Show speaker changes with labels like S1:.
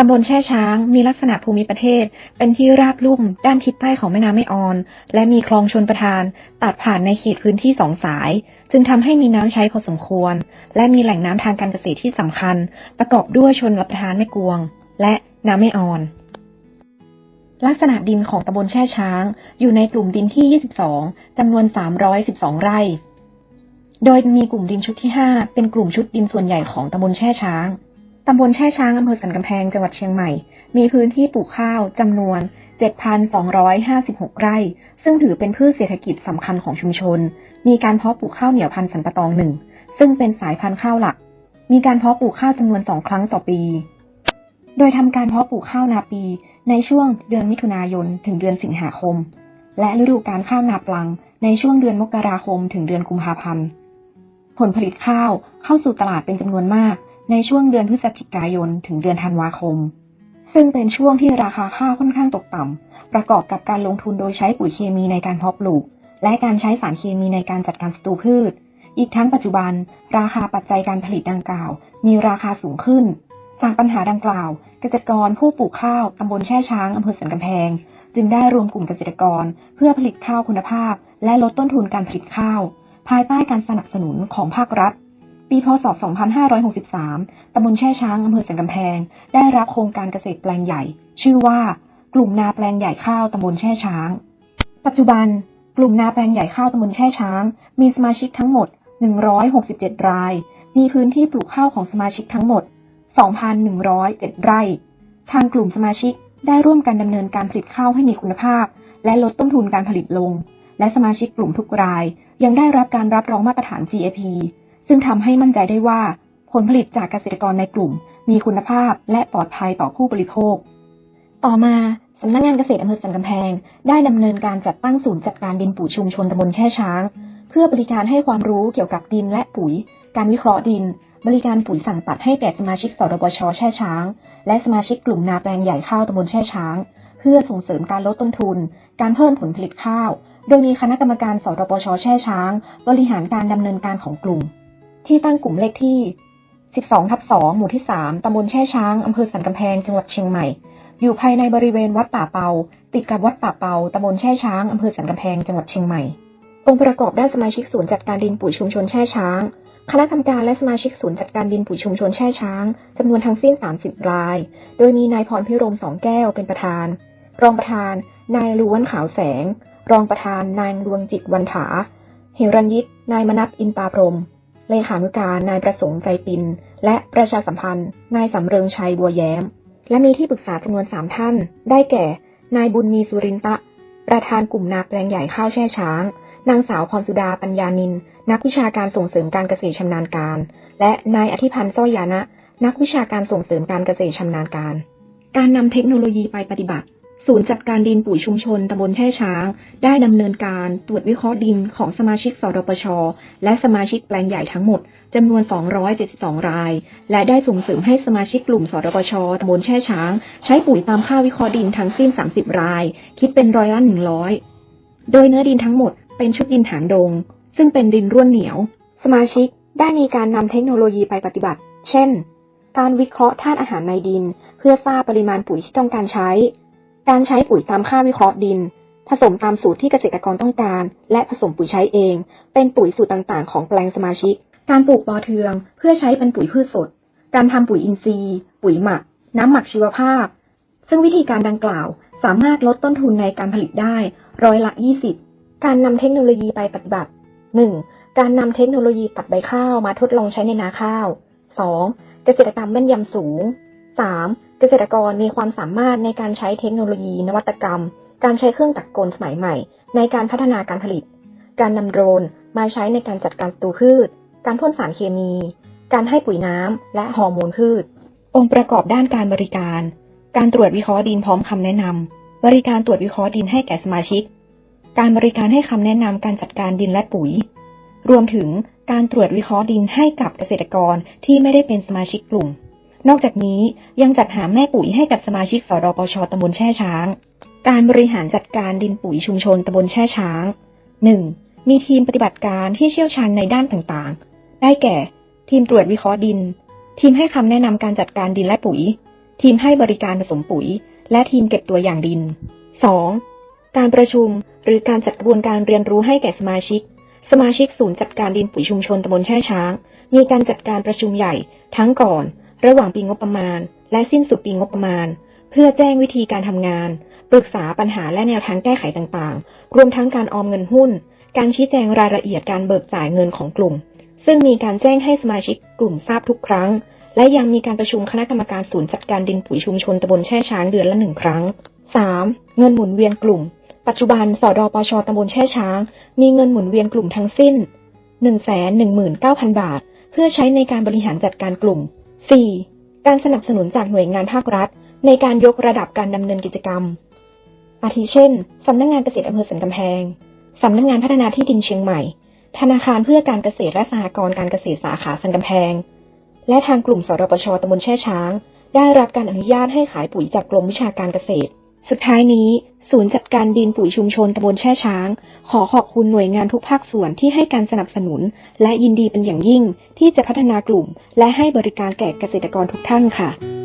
S1: ตำบลแช่ช้าง มีลักษณะภูมิประเทศ เป็นที่ราบลุ่ม ด้านทิศใต้ของแม่น้ำแม่ออน และมีคลองชนประทาน ตัดผ่านในเขตพื้นที่สองสาย จึงทำให้มีน้ำใช้พอสมควร และมีแหล่งน้ำทางการเกษตรที่สำคัญ ประกอบด้วยชนรับประทานแม่กวง และน้ำแม่ออนลักษณะดินของตำบลแช่ช้าง อยู่ในกลุ่มดินที่ 22 จำนวน 312 ไร่ โดยมีกลุ่มดินชุดที่ 5 เป็นกลุ่มชุดดินส่วนใหญ่ของตำบลแช่ช้าง ตำบลแช่ช้างอำเภอสันกำแพงจังหวัดเชียงใหม่ มีพื้นที่ปลูกข้าวจำนวน 7,256 ไร่ ซึ่งถือเป็นพืชเศรษฐกิจสำคัญของชุมชน มีการเพาะปลูกข้าวเหนียวพันธุ์สันปะตองหนึ่ง ซึ่งเป็นสายพันธุ์ข้าวหลัก มีการเพาะปลูกข้าวจำนวนสองครั้งต่อปี โดยทำการเพาะปลูกข้าวนาปีในช่วงเดือนมิถุนายนถึงเดือนสิงหาคม และฤดูการข้าวนาปลังในช่วงเดือนมกราคมถึงเดือนกุมภาพันธ์ ผลผลิตข้าวเข้าสู่ตลาดเป็นจำนวนมาก ในช่วงเดือนพฤศจิกายนถึงเดือนธันวาคม ซึ่งเป็นช่วงที่ราคาข้าวค่อนข้างตกต่ำ ประกอบกับการลงทุนโดยใช้ปุ๋ยเคมีในการเพาะปลูก และการใช้สารเคมีในการจัดการศัตรูพืช อีกทั้งปัจจุบัน ราคาปัจจัยการผลิตดังกล่าว มีราคาสูงขึ้น จากปัญหาดังกล่าว เกษตรกรผู้ปลูกข้าวตำบลแช่ช้างอำเภอสันกำแพง จึงได้รวมกลุ่มเกษตรกร เพื่อผลิตข้าวคุณภาพ และลดต้นทุนการผลิตข้าว ภายใต้การสนับสนุนของภาครัฐ ปีพศ 2563 ตำบลแช่ช้างอำเภอสันกำแพง ได้รับโครงการเกษตรแปลงใหญ่ ชื่อว่ากลุ่มนาแปลงใหญ่ข้าวตำบลแช่ช้าง ปัจจุบัน กลุ่มนาแปลงใหญ่ข้าวตำบลแช่ช้าง มีสมาชิกทั้งหมด 167 ราย มีพื้นที่ปลูกข้าวของสมาชิกทั้งหมด 2,107 ไร่ ทางกลุ่มสมาชิกได้ร่วมกันดำเนินการผลิตข้าวให้มีคุณภาพ และลดต้นทุนการผลิตลง และสมาชิกกลุ่มทุกราย ยังได้รับการรับรองมาตรฐาน GAP ซึ่งทำให้มั่นใจได้ว่า ผลผลิตจากเกษตรกรในกลุ่ม มีคุณภาพและปลอดภัยต่อผู้บริโภค ต่อมาสำนักงานเกษตรอำเภอสันกำแพง ได้ดำเนินการจัดตั้งศูนย์จัดการดินปุ๋ยชุมชนตำบลแช่ช้าง เพื่อบริการให้ความรู้เกี่ยวกับดินและปุ๋ย การวิเคราะห์ดิน บริการปุ๋ยสั่งตัดให้แก่สมาชิกสรบชแช่ช้าง และสมาชิกกลุ่มนาแปลงใหญ่ข้าวตำบลแช่ช้าง เพื่อส่งเสริมการลดต้นทุน การเพิ่มผลผลิตข้าว โดยมีคณะกรรมการสรบชแช่ช้าง บริหารการดำเนินการของกลุ่ม ที่ตั้งกลุ่มเลขที่ 12 ทับ 2 หมู่ที่ 3 ตำบลแช่ช้าง อำเภอสันกำแพง จังหวัดเชียงใหม่ อยู่ภายในบริเวณวัดป่าเปา ติดกับวัดป่าเปา ตำบลแช่ช้าง อำเภอสันกำแพง จังหวัดเชียงใหม่ องค์ประกอบด้านสมาชิกศูนย์จัดการดินปุ๋ยชุมชนแช่ช้าง คณะกรรมการและสมาชิกศูนย์จัดการดินปุ๋ยชุมชนแช่ช้าง จำนวนทั้งสิ้น 30 ราย โดยมีนายพรพิรมสองแก้วเป็นประธาน รองประธาน นายล้วนขาวแสง รองประธาน นายดวงจิตวันถา เหรัญยิต นายมนัสอินตาพรม เลขานุการนายประสงค์ใจปิน และประชาสัมพันธ์ นายสำเริงชัยบัวแย้ม และมีที่ปรึกษาจำนวนสามท่าน ได้แก่ นายบุญมีสุรินตะ ประธานกลุ่มนาแปลงใหญ่ข้าวแช่ช้าง นางสาวพรสุดาปัญญานิน นักวิชาการส่งเสริมการเกษตรชำนาญการ และนายอธิพันธ์สร้อยยานะ นักวิชาการส่งเสริมการเกษตรชำนาญการ การนำเทคโนโลยีไปปฏิบัติ ศูนย์จัดการดินปุ๋ยชุมชนตำบลแช่ช้าง ได้ดำเนินการตรวจวิเคราะห์ดินของสมาชิกสรปช และสมาชิกแปลงใหญ่ทั้งหมดจำนวน 272 ราย และได้ส่งเสริมให้สมาชิกกลุ่มสรปชตำบลแช่ช้าง ใช้ปุ๋ยตามค่าวิเคราะห์ดินทั้งสิ้น 30 ราย คิดเป็นร้อยละ 100 โดยเนื้อดินทั้งหมดเป็นชุดดินฐานดง ซึ่งเป็นดินร่วนเหนียว สมาชิกได้มีการนำเทคโนโลยีไปปฏิบัติ เช่น การวิเคราะห์ธาตุอาหารในดิน เพื่อทราบปริมาณปุ๋ยที่ต้องการใช้ การใช้ปุ๋ยตามค่าวิเคราะห์ดิน ผสมตามสูตรที่เกษตรกรต้องการ และผสมปุ๋ยใช้เอง เป็นปุ๋ยสูตรต่างๆ ของแปลงสมาชิก การปลูกปอเทือง เพื่อใช้เป็นปุ๋ยพืชสด การทำปุ๋ยอินทรีย์ ปุ๋ยหมัก น้ำหมักชีวภาพ ซึ่งวิธีการดังกล่าว สามารถลดต้นทุนในการผลิตได้ร้อยละ 20 การนำเทคโนโลยีไปปฏิบัติ 1. การนำเทคโนโลยีตัดใบข้าวมาทดลองใช้ในนาข้าว 2. เกษตรกรรมแม่นยำสูง 3. เกษตรกรมีความสามารถในการใช้เทคโนโลยี นวัตกรรม การใช้เครื่องตักกลสมัยใหม่ ในการพัฒนาการผลิต การนำโดรนมาใช้ในการจัดการตูพืช การพ่นสารเคมี การให้ปุ๋ยน้ำและฮอร์โมนพืช องค์ประกอบด้านการบริการ การตรวจวิเคราะห์ดินพร้อมคำแนะนำ บริการตรวจวิเคราะห์ดินให้แก่สมาชิก การบริการให้คำแนะนำการจัดการดินและปุ๋ย รวมถึงการตรวจวิเคราะห์ดินให้กับเกษตรกรที่ไม่ได้เป็นสมาชิกกลุ่ม นอกจากนี้ยังจัดหาแม่ปุ๋ยให้กับสมาชิกสรปชตำบลแช่ช้าง การบริหารจัดการดินปุ๋ยชุมชนตำบลแช่ช้าง 1. มีทีมปฏิบัติการที่เชี่ยวชาญในด้านต่างๆ ได้แก่ ทีมตรวจวิเคราะห์ดิน ทีมให้คำแนะนำการจัดการดินและปุ๋ย ทีมให้บริการผสมปุ๋ย และทีมเก็บตัวอย่างดิน 2. การประชุมหรือการจัดกระบวนการเรียนรู้ให้แก่สมาชิก สมาชิกศูนย์จัดการดินปุ๋ยชุมชนตำบลแช่ช้าง มีการจัดการประชุมใหญ่ทั้งก่อน ระหว่างปีงบประมาณ และสิ้นสุดปีงบประมาณ เพื่อแจ้งวิธีการทำงาน ปรึกษาปัญหาและแนวทางแก้ไขต่างๆ รวมทั้งการออมเงินหุ้น การชี้แจงรายละเอียดการเบิกจ่ายเงินของกลุ่ม ซึ่งมีการแจ้งให้สมาชิกกลุ่มทราบทุกครั้ง และยังมีการประชุมคณะกรรมการศูนย์จัดการดินปุ๋ยชุมชนตำบลแช่ช้างเดือนละหนึ่งครั้ง 3. เงินหมุนเวียนกลุ่ม ปัจจุบันสอดอปชตำบลแช่ช้าง มีเงินหมุนเวียนกลุ่มทั้งสิ้น 119,000 บาท เพื่อใช้ในการบริหารจัดการกลุ่ม 4. การสนับสนุนจากหน่วยงานภาครัฐ ในการยกระดับการดำเนินกิจกรรม อาทิเช่น สำนักงานเกษตรอำเภอสันกำแพง สำนักงานพัฒนาที่ดินเชียงใหม่ ธนาคารเพื่อการเกษตรและสหกรณ์การเกษตรสาขาสันกำแพง และทางกลุ่มสรปชตำบลแช่ช้าง ได้รับการอนุญาตให้ขายปุ๋ยจากกรมวิชาการเกษตร สุดท้ายนี้ ศูนย์จัดการดินปุ๋ยชุมชนตำบลแช่ช้าง ขอขอบคุณหน่วยงานทุกภาคส่วนที่ให้การสนับสนุน และยินดีเป็นอย่างยิ่งที่จะพัฒนากลุ่ม และให้บริการแก่เกษตรกรทุกท่านค่ะ